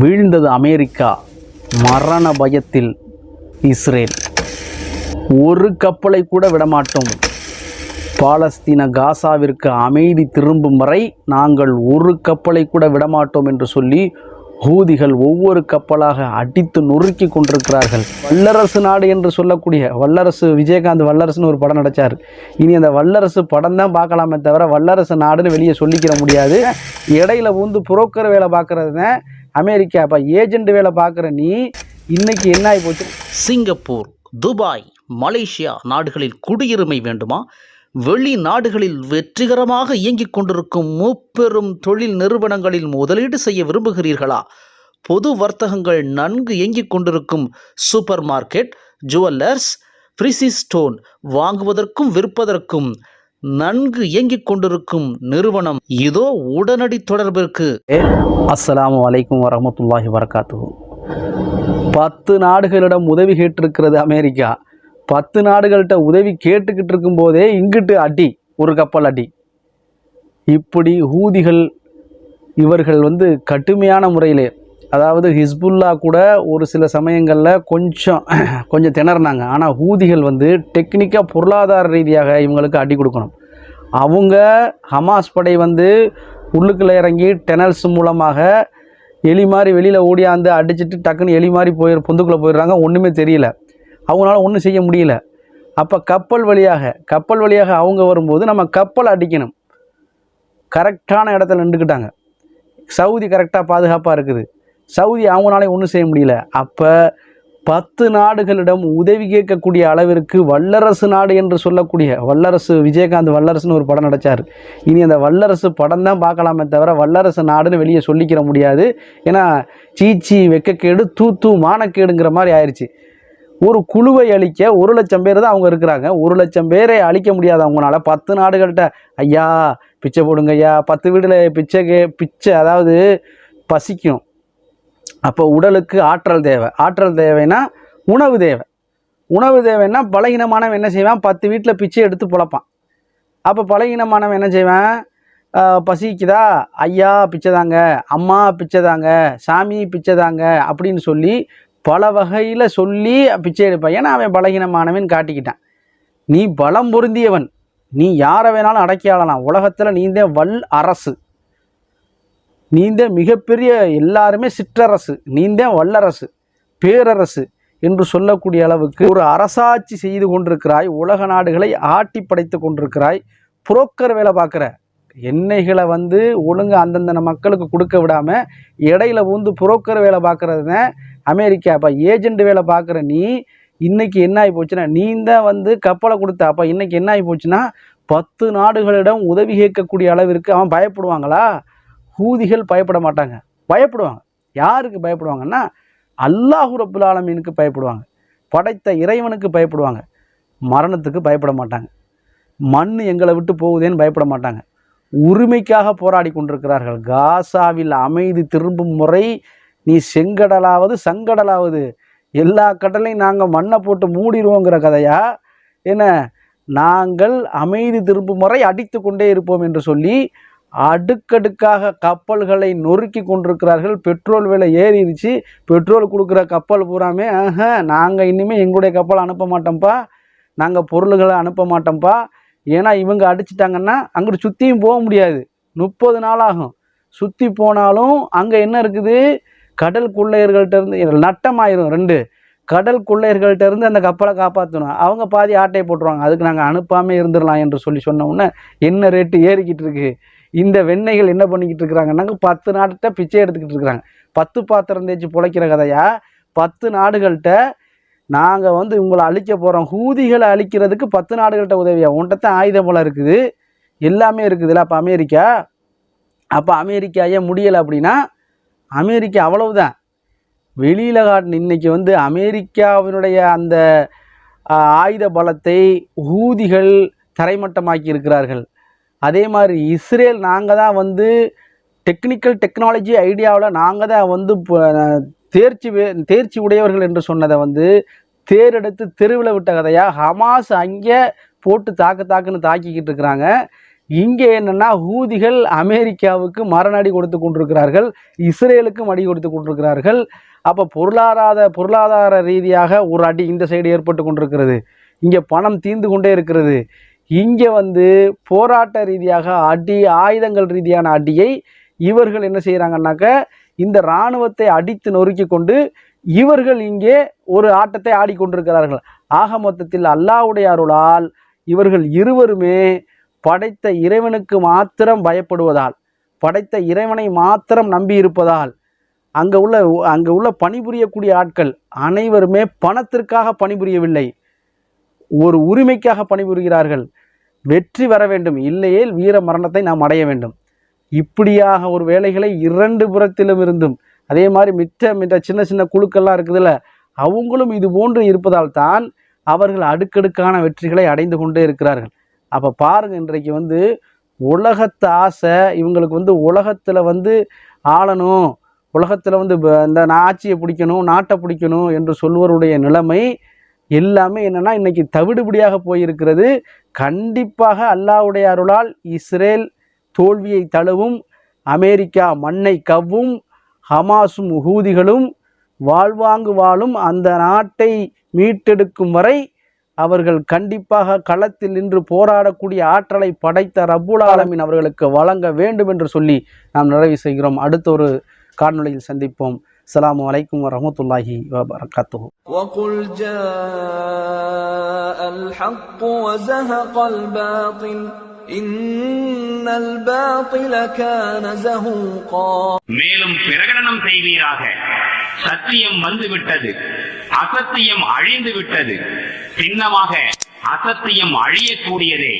வீழ்ந்தது America. மரண பயத்தில் Israel. ஒரு கப்பலை கூட விடமாட்டோம். பாலஸ்தீன காசாவிற்கு அமைதி திரும்பும் வரை நாங்கள் ஒரு கப்பலை கூட விடமாட்டோம் என்று சொல்லி ஹூதிகள் ஒவ்வொரு கப்பலாக அடித்து நொறுக்கி கொண்டிருக்கிறார்கள். வல்லரசு நாடு என்று சொல்லக்கூடிய வல்லரசு விஜயகாந்த் வல்லரசுன்னு ஒரு படம் நடித்தார் இனி அந்த வல்லரசு படம் தான் பார்க்கலாமே தவிர வல்லரசு நாடுன்னு வெளியே சொல்லிக்கிற முடியாது. இடையில வந்து புரோக்கர் வேலை பார்க்குறது தான் அமெரிக்கா இப்போ ஏஜென்ட் வேலை பார்க்குற நீ இன்னைக்கு என்ன ஆகி போச்சு? சிங்கப்பூர் துபாய் மலேசியா நாடுகளில் குடியுரிமை வேண்டுமா? வெளிநாடுகளில் வெற்றிகரமாக இயங்கிக் கொண்டிருக்கும் முப்பெரும் தொழில் நிறுவனங்களில் முதலீடு செய்ய விரும்புகிறீர்களா? பொது வர்த்தகங்கள் நன்கு இயங்கிக் கொண்டிருக்கும் super market jewellers precious stone வாங்குவதற்கும் விற்பதற்கும் நன்கு இயங்கிக் கொண்டிருக்கும் நிறுவனம். இதோ உடனடி தொடர்பிற்கு. அஸ்ஸலாமு அலைக்கும் வரமத்துல்லாஹி வரகாத்து பத்து நாடுகளிடம் உதவி கேட்டிருக்கிறது அமெரிக்கா. பத்து நாடுகள்கிட்ட உதவி கேட்டுக்கிட்டு இருக்கும்போதே இங்கிட்டு அடி ஒரு கப்பல் அடி. இப்படி ஊதிகள் இவர்கள் வந்து கடுமையான முறையிலே அதாவது ஹிஸ்புல்லா கூட ஒரு சில சமயங்களில் கொஞ்சம் கொஞ்சம் திணறினாங்க. ஆனால் ஹூதிகள் வந்து டெக்னிக்காக பொருளாதார ரீதியாக இவங்களுக்கு அடி கொடுக்கணும். அவங்க ஹமாஸ் படை வந்து உள்ளுக்குள்ளே இறங்கி டெனல்ஸ் மூலமாக எலி மாதிரி வெளியில் ஓடியாந்து அடிச்சிட்டு டக்குன்னு எலி மாதிரி போயிரு பொந்துக்குள்ளே போயிடுறாங்க. ஒன்றுமே தெரியல. அவங்களால ஒன்றும் செய்ய முடியல. அப்போ கப்பல் வழியாக கப்பல் வழியாக அவங்க வரும்போது நம்ம கப்பல் அடிக்கணும். கரெக்டான இடத்துல நின்றுக்கிட்டாங்க. சவுதி கரெக்டாக பாதுகாப்பாக இருக்குது. சவுதி அவங்களாலே ஒன்றும் செய்ய முடியல. அப்போ பத்து நாடுகளிடம் உதவி கேட்கக்கூடிய அளவிற்கு வல்லரசு நாடு என்று சொல்லக்கூடிய வல்லரசு விஜயகாந்த் வல்லரசுன்னு ஒரு படம் நடிச்சார். இனி அந்த வல்லரசு படம் தான் பார்க்கலாமே தவிர வல்லரசு நாடுன்னு வெளியே சொல்லிக்கிற முடியாது. ஏன்னா சீச்சி வெக்கக்கேடு தூ தூ மானக்கேடுங்கிற மாதிரி ஆயிடுச்சு ஒரு குழுவை அழிக்க ஒரு லட்சம் பேர் தான் அவங்க இருக்கிறாங்க. ஒரு லட்சம் பேரை அழிக்க முடியாது அவங்களால. பத்து நாடுகள்கிட்ட ஐயா பிச்சை போடுங்க ஐயா பத்து வீட்டில் பிச்சை கே பிச்சை அதாவது பசிக்கும். அப்போ உடலுக்கு ஆற்றல் தேவை. ஆற்றல் தேவைன்னா உணவு தேவை. உணவு தேவைன்னா பலகீனமானவன் என்ன செய்வான்? பத்து வீட்டில் பிச்சை எடுத்து பிழப்பான். அப்போ பலகீனமானவன் என்ன செய்வேன்? பசிக்குதா? ஐயா பிச்சைதாங்க அம்மா பிச்சைதாங்க சாமி பிச்சைதாங்க அப்படின்னு சொல்லி பல வகையில் சொல்லி பிச்சை எடுப்பான். ஏன்னா அவன் பலகீனமானவன் காட்டிக்கிட்டான். நீ பலம் பொருந்தியவன். நீ யாரை வேணாலும் அடக்கி ஆளலாம் உலகத்தில் நீந்தே வல் அரசு. நீந்தே மிகப்பெரிய எல்லாருமே சிற்றரசு நீந்தே வல்லரசு பேரரசு என்று சொல்லக்கூடிய அளவுக்கு ஒரு அரசாட்சி செய்து கொண்டிருக்கிறாய் உலக நாடுகளை ஆட்டி படைத்து கொண்டிருக்கிறாய் புரோக்கர் வேலை பார்க்குற. எண்ணெய்களை வந்து ஒழுங்காக அந்தந்த மக்களுக்கு கொடுக்க விடாமல் இடையில வந்து புரோக்கர் வேலை பார்க்குறதுன அமெரிக்கா. அப்போ ஏஜெண்ட் வேலை பார்க்குற நீ இன்னைக்கு என்ன ஆகி போச்சுன்னா நீ தான் வந்து கப்பலை கொடுத்த. அப்போ இன்னைக்கு என்ன ஆகி போச்சுன்னா பத்து நாடுகளிடம் உதவி கேட்கக்கூடிய அளவிற்கு அவன் பயப்படுவாங்களா? ஹூதிகள் பயப்பட மாட்டாங்க. பயப்படுவாங்க. யாருக்கு பயப்படுவாங்கன்னா அல்லாஹு ரப்புல் ஆலமீனுக்கு பயப்படுவாங்க. படைத்த இறைவனுக்கு பயப்படுவாங்க. மரணத்துக்கு பயப்பட மாட்டாங்க. மண் எங்களை விட்டு போகுதேன்னு பயப்பட மாட்டாங்க. உரிமைக்காக போராடி கொண்டிருக்கிறார்கள். காசாவில் அமைதி திரும்பும் முறை நீ செங்கடலாவது சங்கடலாவது எல்லா கடலையும் நாங்கள் மண்ணை போட்டு மூடிடுவோங்கிற கதையா? என்ன? நாங்கள் அமைதி திரும்பும் முறை அடித்து கொண்டே இருப்போம் என்று சொல்லி அடுக்கடுக்காக கப்பல்களை நொறுக்கி கொண்டிருக்கிறார்கள். பெட்ரோல் விலை ஏறிடுச்சு. பெட்ரோல் கொடுக்குற கப்பல் பூராமே ஆஹ நாங்கள் இனிமேல் எங்களுடைய கப்பல் அனுப்ப மாட்டோம்ப்பா. நாங்கள் பொருள்களை அனுப்ப மாட்டோம்ப்பா. ஏன்னா இவங்க அடிச்சிட்டாங்கன்னா அங்கிட்டு சுற்றியும் போக முடியாது. முப்பது நாள் ஆகும். சுற்றி போனாலும் அங்கே என்ன இருக்குது? கடல் கொள்ளையர்கள்ட்ட இருந்து நட்டமாயிரும் ரெண்டு. கடல் கொள்ளையர்கள்ட்ட இருந்து அந்த கப்பலை காப்பாற்றணும் அவங்க பாதி ஆட்டையை போட்டுருவாங்க. அதுக்கு நாங்கள் அனுப்பாமல் இருந்துடலாம் என்று சொல்லி சொன்ன உடனே என்ன ரேட்டு ஏறிக்கிட்டு இருக்குது இந்த வெண்ணெய்கள் என்ன பண்ணிக்கிட்டு இருக்கிறாங்கன்னாங்க பத்து நாட்டை பிச்சை எடுத்துக்கிட்டு இருக்கிறாங்க. பத்து பாத்திரம் தேய்ச்சி பிழைக்கிற கதையா? பத்து நாடுகள்கிட்ட நாங்கள் வந்து உங்களை அழிக்க போகிறோம் ஹூதிகளை அழிக்கிறதுக்கு பத்து நாடுகள்கிட்ட உதவியா? உன்கிட்ட தான் ஆயுதம் போல இருக்குது. எல்லாமே இருக்குதுல்ல அப்போ அமெரிக்கா? அப்போ அமெரிக்கா ஏன் முடியலை அப்படின்னா அமெரிக்கா அவ்வளவுதான். வெளியில் காட்டின இன்னைக்கு வந்து அமெரிக்காவினுடைய அந்த ஆயுத பலத்தை ஊதிகள் தரைமட்டமாக்கி இருக்கிறார்கள். அதே மாதிரி இஸ்ரேல் நாங்கள் தான் வந்து டெக்னிக்கல் டெக்னாலஜி ஐடியாவில் நாங்கள் தான் வந்து தேர்ச்சி தேர்ச்சி உடையவர்கள் என்று சொன்னதை வந்து தேரெடுத்து தெருவில் விட்ட கதையாக ஹமாஸ் அங்கே போட்டு தாக்கு தாக்குன்னு தாக்கிக்கிட்டு இருக்கிறாங்க. இங்கே என்னென்னா ஹூதிகள் அமெரிக்காவுக்கு மரணடி கொடுத்து கொண்டிருக்கிறார்கள். இஸ்ரேலுக்கும் அடி கொடுத்து கொண்டிருக்கிறார்கள். அப்போ பொருளாதார பொருளாதார ரீதியாக ஒரு அடி இந்த சைடு ஏற்பட்டு கொண்டிருக்கிறது. இங்கே பணம் தீர்ந்து கொண்டே இருக்கிறது. இங்கே வந்து போராட்ட ரீதியாக அடி ஆயுதங்கள் ரீதியான அடியை இவர்கள் என்ன செய்கிறாங்கன்னாக்க இந்த இராணுவத்தை அடித்து நொறுக்கி கொண்டு இவர்கள் இங்கே ஒரு ஆட்டத்தை ஆடிக்கொண்டிருக்கிறார்கள் ஆக மொத்தத்தில் அல்லாஹ்வுடைய அருளால் இவர்கள் இருவருமே படைத்த இறைவனுக்கு மாத்திரம் பயப்படுவதால் படைத்த இறைவனை மாத்திரம் நம்பி இருப்பதால் அங்கே உள்ள அங்கே உள்ள பணிபுரியக்கூடிய ஆட்கள் அனைவருமே பணத்திற்காக பணிபுரியவில்லை. ஒரு உரிமைக்காக பணிபுரிகிறார்கள். வெற்றி வர வேண்டும். இல்லையேல் வீர மரணத்தை நாம் அடைய வேண்டும். இப்படியாக ஒரு வேலைகளை இரண்டு புறத்திலும் இருந்தும் அதே மாதிரி மிச்ச மிச்ச சின்ன சின்ன குழுக்கள்லாம் இருக்குதுல்ல அவங்களும் இது போன்று இருப்பதால் தான் அவர்கள் அடுக்கடுக்கான வெற்றிகளை அடைந்து கொண்டே இருக்கிறார்கள். அப்போ பாருங்க இன்றைக்கு வந்து உலகத்து ஆசை இவங்களுக்கு வந்து உலகத்தில் வந்து ஆளணும் உலகத்தில் வந்து இந்த ஆட்சியை பிடிக்கணும் நாட்டை பிடிக்கணும் என்று சொல்வருடைய நிலைமை எல்லாமே என்னென்னா இன்றைக்கி தவிடுபடியாக போயிருக்கிறது. கண்டிப்பாக அல்லாஹ்வுடைய அருளால் இஸ்ரேல் தோல்வியை தழுவும் அமெரிக்கா மண்ணை கவ்வும் ஹமாஸும் ஹூதிகளும் வாழ்வாங்கு வாழும் அந்த நாட்டை மீட்டெடுக்கும் வரை அவர்கள் கண்டிப்பாக களத்தில் நின்று போராடக்கூடிய ஆற்றலை படைத்த ரபுல் ஆலமின் அவர்களுக்கு வழங்க வேண்டும் என்று சொல்லி நாம் நிறைவு செய்கிறோம். அடுத்த ஒரு காணொலியில் சந்திப்போம். அஸ்ஸலாமு அலைக்கும் வரஹ்மத்துல்லாஹி வபரகாத்துஹு وقل جاء الحق وزهق الباطل إن الباطل كان زهوقا மேலும் பிரகடனம் செய்வீராக சத்தியம் வந்துவிட்டது அசத்தியம் அழிந்து விட்டது சின்னமாக அசத்தியம் அழியக்கூடியதே